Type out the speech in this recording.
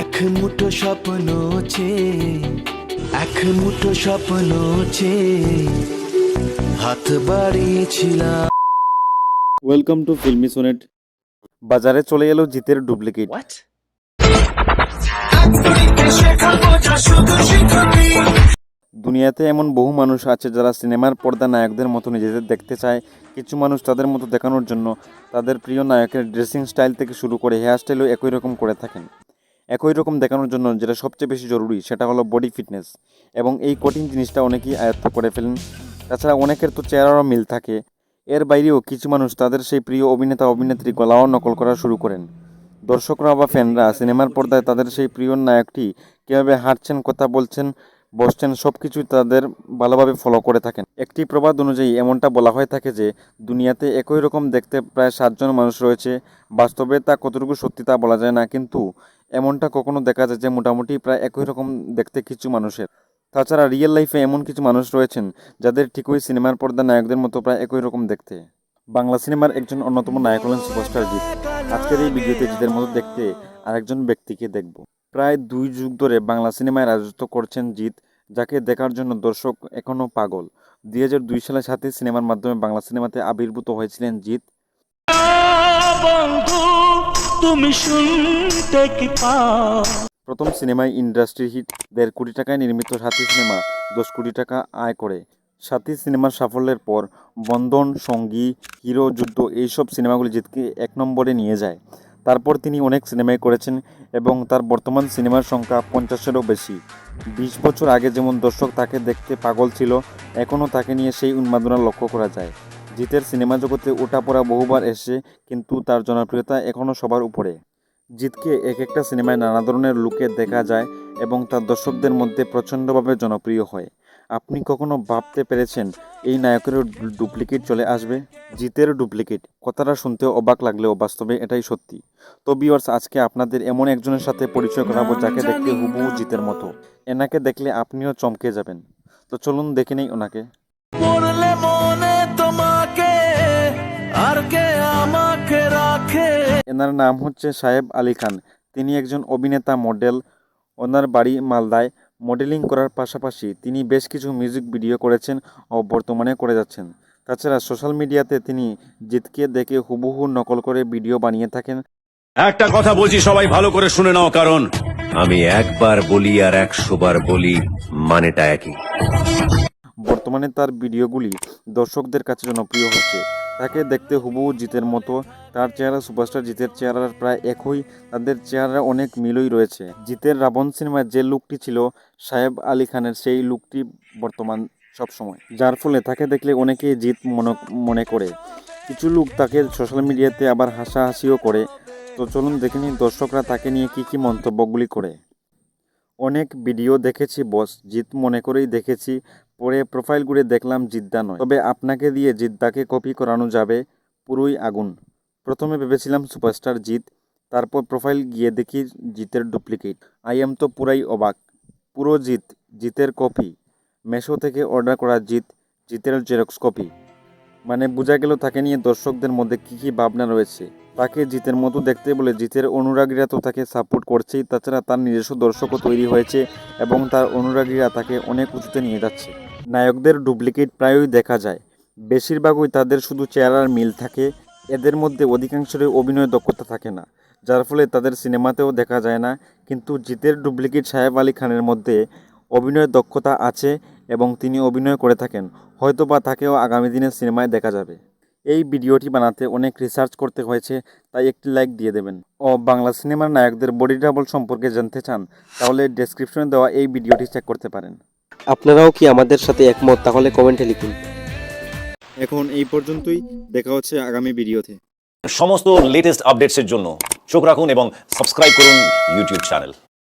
এক মুঠো স্বপ্ন চেয়ে এক মুঠো স্বপ্ন চেয়ে হাত বাড়িয়েছিলাম। ওয়েলকাম টু ফিল্মি সোনেট বাজারে চলে এলো জিতের ডুপ্লিকেট দুনিয়াতে এমন বহু মানুষ আছে যারা সিনেমার পর্দা নায়কদের মতো নিজেদের দেখতে চায় কিছু মানুষ তাদের মতো দেখানোর জন্য তাদের প্রিয় নায়কের ড্রেসিং স্টাইল থেকে শুরু করে হেয়ার স্টাইলও একই রকম করে থাকেন। একই রকম দেখানোর জন্য যেটা সবচেয়ে বেশি জরুরি সেটা হলো বডি ফিটনেস এবং এই কঠিন জিনিসটা অনেকেই আয়ত্ত করে ফেলেন। তাছাড়া অনেকের তো চেহারারও মিল থাকে। এর বাইরেও কিছু মানুষ তাদের সেই প্রিয় অভিনেতা, অভিনেত্রী গলাও নকল করা শুরু করেন। দর্শকরা বা ফ্যানরা সিনেমার পর্দায় তাদের সেই প্রিয় নায়কটি কীভাবে হাঁটছেন, কথা বলছেন, বসছেন সব কিছুই তাদের ভালোভাবে ফলো করে থাকেন। একটি প্রবাদ অনুযায়ী এমনটা বলা হয়ে থাকে যে, দুনিয়াতে একই রকম দেখতে প্রায় সাতজন মানুষ রয়েছে। বাস্তবে তা কতটুকু সত্যি তা বলা যায় না, কিন্তু এমনটা কখনো দেখা যায় যে মোটামুটি প্রায় একই রকম দেখতে কিছু মানুষের। তাছাড়া রিয়েল লাইফে এমন কিছু মানুষ রয়েছেন যাদের ঠিকই সিনেমার পর্দা নায়কদের মতো প্রায় একই রকম দেখতে। বাংলা সিনেমার একজন অন্যতম নায়ক হলেন সুপারস্টার জিৎ। আজকের এই ভিডিওতে জিতের মতো দেখতে আরেকজন ব্যক্তিকে দেখব। প্রায় দুই যুগ ধরে বাংলা সিনেমায় রাজত্ব করছেন জিৎ, যাকে দেখার জন্য দর্শক এখনও পাগল। দুই হাজার দুই সালের সাথে সিনেমার মাধ্যমে বাংলা সিনেমাতে আবির্ভূত হয়েছিলেন জিৎ। তুমি শুনতে কি প্রথম সিনেমায় ইন্ডাস্ট্রি হিট, দেড় কোটি টাকায় নির্মিত সাথী সিনেমা, দশ কোটি টাকা আয় করে। সাথী সিনেমার সাফল্যের পর বন্ধন, সঙ্গী, হিরো, যুদ্ধ এইসব সিনেমাগুলি জিতকে এক নম্বরে নিয়ে যায়। তারপর তিনি অনেক সিনেমায় করেছেন এবং তার বর্তমান সিনেমার সংখ্যা পঞ্চাশেরও বেশি। বিশ বছর আগে যেমন দর্শক তাকে দেখতে পাগল ছিল, এখনও তাকে নিয়ে সেই উন্মাদনা লক্ষ্য করা যায়। জিতের সিনেমা জগতে ওঠাপড়া বহুবার এসে কিন্তু তার জনপ্রিয়তা এখনও সবার উপরে। জিতকে এক একটা সিনেমায় নানা ধরনের লুকে দেখা যায় এবং তার দর্শকদের মধ্যে প্রচণ্ডভাবে জনপ্রিয় হয়। আপনি কখনো ভাবতে পেরেছেন এই নায়কেরও ডুপ্লিকেট চলে আসবে? জিতের ডুপ্লিকেট? কথাটা শুনতেও অবাক লাগলেও বাস্তবে এটাই সত্যি। তো বিয়ার্স আজকে আপনাদের এমন একজনের সাথে পরিচয় করাবো যাকে দেখতে হুবহু জিতের মতো। এনাকে দেখলে আপনিও চমকে যাবেন। তো চলুন দেখে নেই ওনাকে। এনার নাম হচ্ছে সাহেব আলী খান। তিনি একজন অভিনেতা মডেল। ওনার বাড়ি মালদায়। মডেলিং করার পাশাপাশি তিনি বেশ কিছু মিউজিক ভিডিও করেছেন ও বর্তমানে করে যাচ্ছেন। তাছাড়া সোশ্যাল মিডিয়াতে তিনি জিতকে দেখে হুবহু নকল করে ভিডিও বানিয়ে থাকেন। একটা কথা বলছি সবাই ভালো করে শুনে নাও কারণ আমি একবার বলি আর একশো বার বলি মানেটা একই। বর্তমানে তার ভিডিওগুলি দর্শকদের কাছে জনপ্রিয় হচ্ছে। তাকে দেখতে হুবহু জিতের মতো। তার চেহারা সুপারস্টার জিতের চেহারার প্রায় একই। তাদের চেহারা অনেক মিলই রয়েছে। জিতের রাবণ সিনেমায় যে লুকটি ছিল, সাহেব আলী খানের সেই লুকটি বর্তমান সবসময়। যার ফলে তাকে দেখলে অনেকেই জিত মনে মনে করে। কিছু লোক তাকে সোশ্যাল মিডিয়াতে আবার হাসাহাসিও করে। তো চলুন দেখে নিন দর্শকরা তাকে নিয়ে কি কি মন্তব্যগুলি করে। অনেক ভিডিও দেখেছি বস জিত মনে করেই দেখেছি। পরে প্রোফাইল ঘুরে দেখলাম জিদ্দা নয়। তবে আপনাকে দিয়ে জিদ্দাকে কপি করানো যাবে পুরোই আগুন। প্রথমে ভেবেছিলাম সুপারস্টার জিত তারপর প্রোফাইল গিয়ে দেখি জিতের ডুপ্লিকেট আই এম তো পুরাই অবাক। পুরো জিত জিতের কপি মেশো থেকে অর্ডার করা জিত জিতের জেরক্স কপি মানে বোঝা গেল তাকে নিয়ে দর্শকদের মধ্যে কী কী ভাবনা রয়েছে। তাকে জিতের মতো দেখতে বলে জিতের অনুরাগীরা তো তাকে সাপোর্ট করছেই, তাছাড়া তার নিজস্ব দর্শকও তৈরি হয়েছে এবং তার অনুরাগীরা তাকে অনেক উঁচুতে নিয়ে যাচ্ছে। নায়কদের ডুপ্লিকেট প্রায়ই দেখা যায়। বেশিরভাগই তাদের শুধু চেহারার মিল থাকে, এদের মধ্যে অধিকাংশেরই অভিনয় দক্ষতা থাকে না, যার ফলে তাদের সিনেমাতেও দেখা যায় না। কিন্তু জিতের ডুপ্লিকেট সাহেব আলী খানের মধ্যে অভিনয়ের দক্ষতা আছে এবং তিনি অভিনয় করে থাকেন, হয়তোবা তাকেও আগামী দিনের সিনেমায় দেখা যাবে। এই ভিডিওটি বানাতে অনেক রিসার্চ করতে হয়েছে, তাই একটি লাইক দিয়ে দেবেন। ও বাংলা সিনেমার নায়কদের বডি ডাবল সম্পর্কে জানতে চান, তাহলে ডেসক্রিপশনে দেওয়া এই ভিডিওটি চেক করতে পারেন। আপনারাও কি আমাদের সাথে একমত? তাহলে কমেন্টে লিখুন। এখন এই পর্যন্তই। দেখা হচ্ছে আগামী ভিডিওতে। সমস্ত লেটেস্ট আপডেটসের জন্য। চোখ রাখুন এবং সাবস্ক্রাইব করুন ইউটিউব চ্যানেল